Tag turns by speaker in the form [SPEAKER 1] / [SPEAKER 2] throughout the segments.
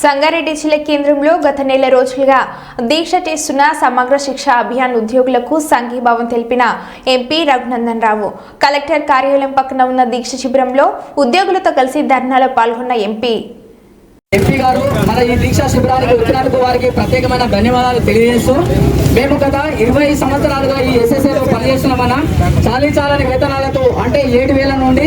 [SPEAKER 1] సంగారెడ్డి జిల్లా కేంద్రంలో గత నెల రోజులుగా దీక్ష చేస్తున్న సమగ్ర శిక్ష అభియాన్ ఉద్యోగులకు సంఘీభావం తెలిపిన ఎంపీ రఘునందన్ రావు కలెక్టర్ కార్యాలయం పక్కన ఉన్న దీక్ష శిబిరంలో ఉద్యోగులతో కలిసి ధర్నాలో పాల్గొన్న ఎంపీ.
[SPEAKER 2] ఎంపీ గారు మన ఈ దీక్షా శిబిరానికి వచ్చినందుకు వారికి ప్రత్యేకమైన ధన్యవాదాలు తెలియజేస్తూ మేము గత ఇరవై సంవత్సరాలుగా ఈ ఎస్ఎస్ఏలో పనిచేస్తున్నామన్న చాలీ చాలని వేతనాలతో అంటే ఏడు వేల నుండి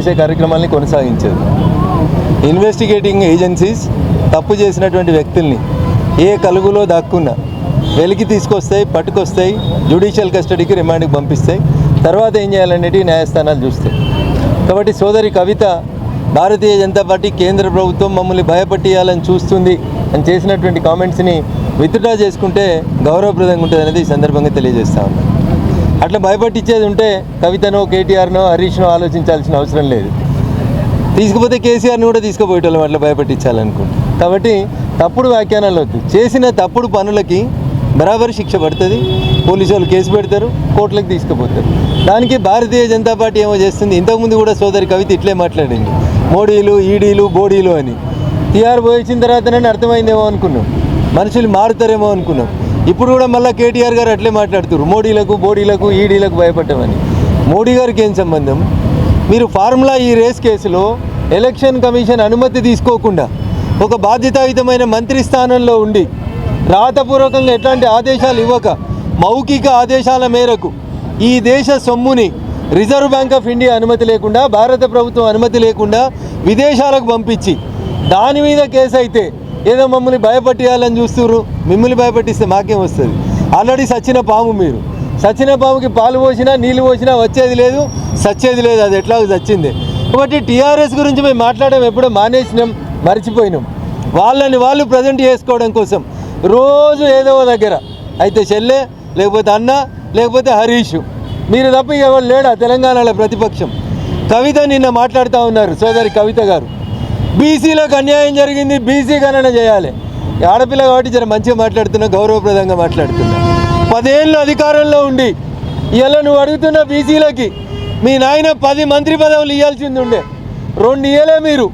[SPEAKER 3] చేసే కార్యక్రమాల్ని కొనసాగించేది. ఇన్వెస్టిగేటింగ్ ఏజెన్సీస్ తప్పు చేసినటువంటి వ్యక్తుల్ని ఏ కలుగులో దాక్కున్నా వెలికి తీసుకొస్తాయి పట్టుకొస్తాయి జ్యుడిషియల్ కస్టడీకి రిమాండ్కి పంపిస్తాయి. తర్వాత ఏం చేయాలనేటివి న్యాయస్థానాలు చూస్తాయి. కాబట్టి సోదరి కవిత భారతీయ జనతా పార్టీ కేంద్ర ప్రభుత్వం మమ్మల్ని భయపట్టియాలని చూస్తుంది అని చేసినటువంటి కామెంట్స్ని విత్డ్రా చేసుకుంటే గౌరవప్రదంగా ఉంటుంది అనేది ఈ సందర్భంగా తెలియజేస్తా ఉన్నాను. అట్లా భయపట్టించేది ఉంటే కవితనో కేటీఆర్నో హరీష్నో ఆలోచించాల్సిన అవసరం లేదు. తీసుకుపోతే కేసీఆర్ని కూడా తీసుకుపోయేటోళ్ళం అట్లా భయపెట్టించాలనుకుంటే. కాబట్టి తప్పుడు వ్యాఖ్యానాలు వద్దు చేసిన తప్పుడు పనులకి బరాబరి శిక్ష పడుతుంది. పోలీసు వాళ్ళు కేసు పెడతారు కోర్టులకు తీసుకుపోతారు. దానికి భారతీయ జనతా పార్టీ ఏమో చేస్తుంది? ఇంతకుముందు కూడా సోదరి కవిత ఇట్లే మాట్లాడింది. మోడీలు ఈడీలు బోడీలు అని. టీఆర్ పోయించిన తర్వాతనే అర్థమైందేమో అనుకున్నాం. మనుషులు మారుతారేమో అనుకున్నాం. ఇప్పుడు కూడా మళ్ళీ కేటీఆర్ గారు అట్లే మాట్లాడుతారు మోడీలకు బోడీలకు ఈడీలకు భయపడ్డామని మోడీ గారికి ఏం సంబంధం? మీరు ఫార్ములా ఈ రేస్ కేసులో ఎలక్షన్ కమిషన్ అనుమతి తీసుకోకుండా ఒక బాధ్యతాయుతమైన మంత్రి స్థానంలో ఉండి రాతపూర్వకంగా ఎట్లాంటి ఆదేశాలు ఇవ్వక మౌఖిక ఆదేశాల మేరకు ఈ దేశ సొమ్ముని రిజర్వ్ బ్యాంక్ ఆఫ్ ఇండియా అనుమతి లేకుండా భారత ప్రభుత్వం అనుమతి లేకుండా విదేశాలకు పంపించి దాని మీద కేసు అయితే ఏదో మమ్మల్ని భయపట్టియాలని చూస్తున్నారు మిమ్మల్ని భయపట్టిస్తే మాకేం వస్తుంది? ఆల్రెడీ సచ్చిన పాము మీరు. సచ్చిన పాముకి పాలు పోసినా నీళ్ళు పోసినా వచ్చేది లేదు సచ్చేది లేదు అది ఎట్లా సచ్చింది. కాబట్టి టీఆర్ఎస్ గురించి మేము మాట్లాడడం ఎప్పుడో మానేసినాం మర్చిపోయినాం. వాళ్ళని వాళ్ళు ప్రజెంట్ చేసుకోవడం కోసం రోజు ఏదో దగ్గర. అయితే చెల్లె లేకపోతే అన్న లేకపోతే హరీష్. మీరు తప్ప ఎవరు లేడా తెలంగాణలో ప్రతిపక్షం? కవిత నిన్న మాట్లాడుతూ ఉన్నారు సోదరి కవిత గారు. బీసీలకు అన్యాయం జరిగింది బీసీ గణన చేయాలి. ఆడపిల్ల కాబట్టి జర మంచిగా మాట్లాడుతున్నా గౌరవప్రదంగా మాట్లాడుతున్నా. పదేళ్ళు అధికారంలో ఉండి ఇలా నువ్వు అడుగుతున్న బీసీలకి మీ నాయన పది మంత్రి పదవులు ఇవ్వాల్సింది ఉండే. రెండు ఇయ్యలే మీరు.